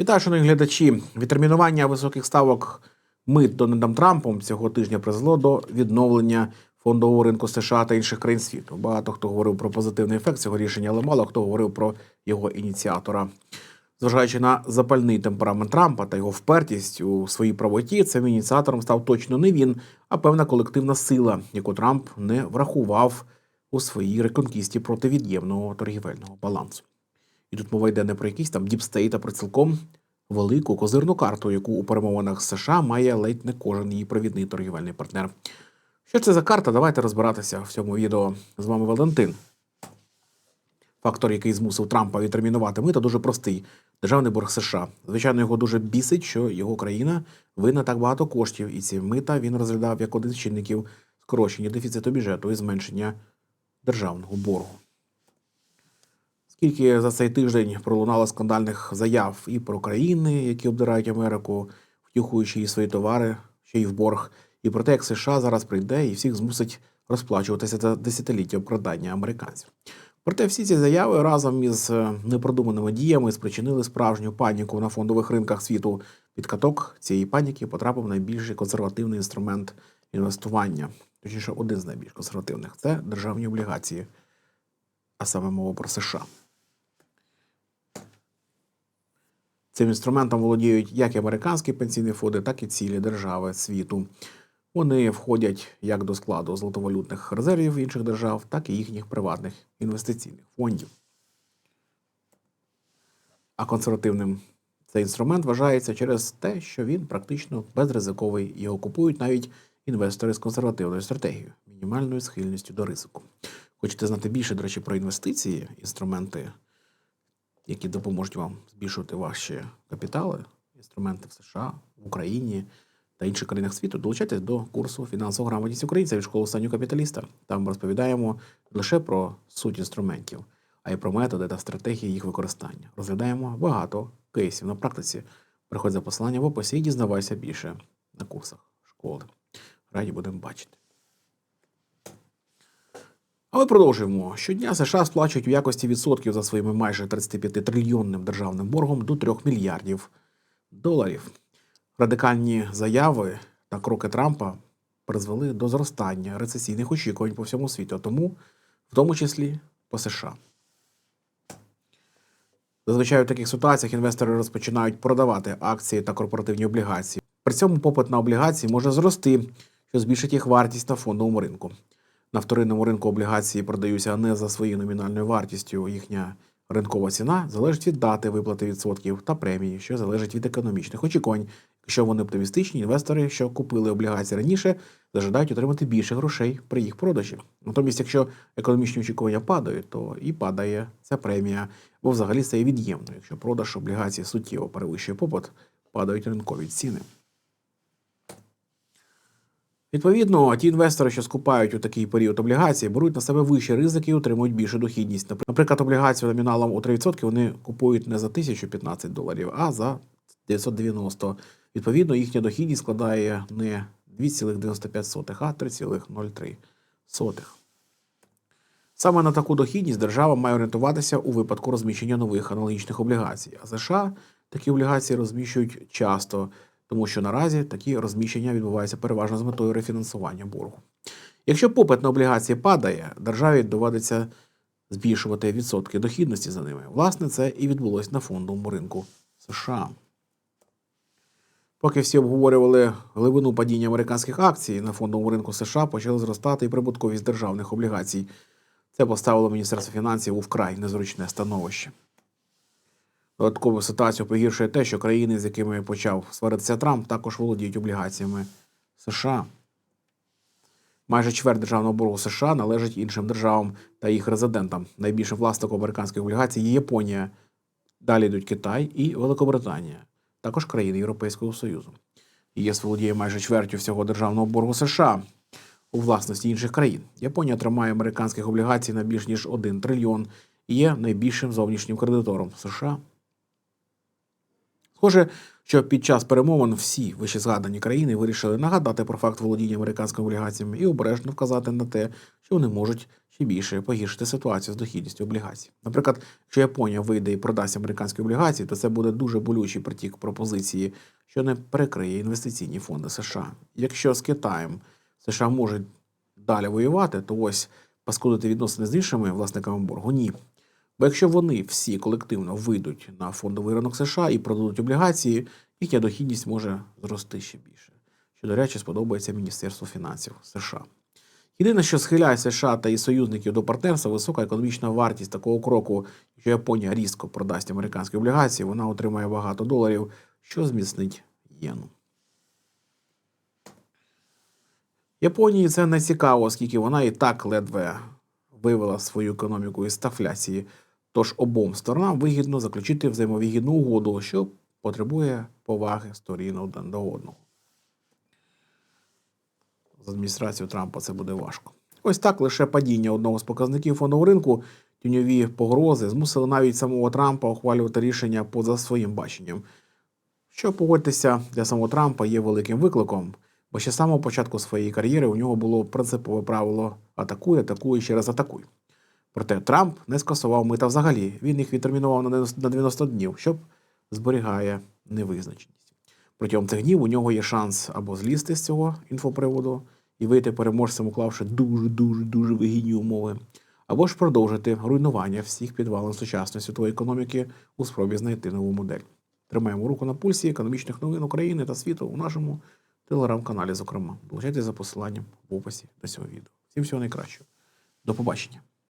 Вітаю, шановні глядачі. Відтермінування високих ставок мит Дональдом Трампом цього тижня призвело до відновлення фондового ринку США та інших країн світу. Багато хто говорив про позитивний ефект цього рішення, але мало хто говорив про його ініціатора. Зважаючи на запальний темперамент Трампа та його впертість у своїй правоті, цим ініціатором став точно не він, а певна колективна сила, яку Трамп не врахував у своїй реконкісті проти від'ємного торгівельного балансу. І тут мова йде не про якийсь там діпстейт, а про цілком велику козирну карту, яку у перемовинах США має ледь не кожен її провідний торгівельний партнер. Що це за карта? Давайте розбиратися в цьому відео. З вами Валентин. Фактор, який змусив Трампа відтермінувати мито, дуже простий. Державний борг США. Звичайно, його дуже бісить, що його країна винна так багато коштів, і ці мита він розглядав як один з чинників скорочення дефіциту бюджету і зменшення державного боргу. Скільки за цей тиждень пролунало скандальних заяв і про країни, які обдирають Америку, втюхуючи її свої товари, ще й в борг, і про те, як США зараз прийде і всіх змусить розплачуватися за десятиліття обкрадання американців. Проте всі ці заяви разом із е, непродуманими діями спричинили справжню паніку на фондових ринках світу. Під каток цієї паніки потрапив найбільший консервативний інструмент інвестування, точніше, один з найбільш консервативних це державні облігації, а саме мова про США. Цим інструментом володіють як американські пенсійні фонди, так і цілі держави світу. Вони входять як до складу золотовалютних резервів інших держав, так і їхніх приватних інвестиційних фондів. А консервативним цей інструмент вважається через те, що він практично безризиковий. Його купують навіть інвестори з консервативною стратегією, мінімальною схильністю до ризику. Хочете знати більше, до речі, про інвестиції, інструменти, які допоможуть вам збільшувати ваші капітали, інструменти в США, в Україні та інших країнах світу, долучайтесь до курсу фінансова грамотність українця від школи останнього капіталіста. Там розповідаємо не лише про суть інструментів, а й про методи та стратегії їх використання. Розглядаємо багато кейсів на практиці. Приходь за посиланням в описі і дізнавайся більше на курсах школи. Раді будемо бачити. Але продовжуємо. Щодня США сплачують у якості відсотків за своїми майже 35 трильйонним державним боргом до 3 мільярдів доларів. Радикальні заяви та кроки Трампа призвели до зростання рецесійних очікувань по всьому світу, тому, в тому числі по США. Зазвичай у таких ситуаціях інвестори розпочинають продавати акції та корпоративні облігації. При цьому попит на облігації може зрости, що збільшить їх вартість на фондовому ринку. На вторинному ринку облігації продаються не за своєю номінальною вартістю. Їхня ринкова ціна залежить від дати виплати відсотків та премії, що залежить від економічних очікувань. Якщо вони оптимістичні, інвестори, що купили облігації раніше, зажадають отримати більше грошей при їх продажі. Натомість, якщо економічні очікування падають, то і падає ця премія, бо взагалі це є від'ємно. Якщо продаж облігацій суттєво перевищує попит, падають ринкові ціни. Відповідно, ті інвестори, що скупають у такий період облігації, беруть на себе вищі ризики і отримують більшу дохідність. Наприклад, облігацію номіналом у 3% вони купують не за 1015 доларів, а за 990. Відповідно, їхня дохідність складає не 2,95, а 3,03. Саме на таку дохідність держава має орієнтуватися у випадку розміщення нових аналогічних облігацій. А США такі облігації розміщують часто, тому що наразі такі розміщення відбуваються переважно з метою рефінансування боргу. Якщо попит на облігації падає, державі доводиться збільшувати відсотки дохідності за ними. Власне, це і відбулось на фондовому ринку США. Поки всі обговорювали глибину падіння американських акцій на фондовому ринку США, почали зростати і прибутковість державних облігацій. Це поставило Міністерство фінансів у вкрай незручне становище. Додаткову ситуацію погіршує те, що країни, з якими почав сваритися Трамп, також володіють облігаціями США. Майже чверть державного боргу США належить іншим державам та їх резидентам. Найбільшим власником американських облігацій є Японія. Далі йдуть Китай і Великобританія, також країни Європейського Союзу. ЄС володіє майже чвертю всього державного боргу США у власності інших країн. Японія тримає американських облігацій на більш ніж 1 трильйон і є найбільшим зовнішнім кредитором США. Схоже, що під час перемовин всі вищезгадані країни вирішили нагадати про факт володіння американськими облігаціями і обережно вказати на те, що вони можуть ще більше погіршити ситуацію з дохідністю облігацій. Наприклад, якщо Японія вийде і продасть американські облігації, то це буде дуже болючий притік пропозиції, що не перекриє інвестиційні фонди США. Якщо з Китаєм США можуть далі воювати, то ось паскудити відносини з іншими власниками боргу ні. Бо якщо вони всі колективно вийдуть на фондовий ринок США і продадуть облігації, їхня дохідність може зрости ще більше, що, до речі, сподобається Міністерству фінансів США. Єдине, що схиляє США та її союзників до партнерства, висока економічна вартість такого кроку, якщо Японія різко продасть американські облігації, вона отримає багато доларів, що зміцнить єну. Японії це не цікаво, оскільки вона і так ледве вивела свою економіку із стафляції. Тож обом сторонам вигідно заключити взаємовигідну угоду, що потребує поваги сторін один до одного. З адміністрацією Трампа це буде важко. Ось так лише падіння одного з показників фондового ринку, тіньові погрози змусили навіть самого Трампа ухвалювати рішення поза своїм баченням. Що погодьтеся для самого Трампа є великим викликом, бо ще з самого початку своєї кар'єри у нього було принципове правило атакуй, атакуй, ще раз атакуй. Проте Трамп не скасував мита взагалі. Він їх відтермінував на 90 днів, щоб зберігає невизначеність. Протягом цих днів у нього є шанс або злізти з цього інфоприводу і вийти переможцем, уклавши дуже дуже дуже вигідні умови, або ж продовжити руйнування всіх підвалин сучасної світової економіки у спробі знайти нову модель. Тримаємо руку на пульсі економічних новин України та світу у нашому телеграм-каналі, зокрема. Долучайтеся за посиланням в описі до цього відео. Всім всього найкращого. До побачення.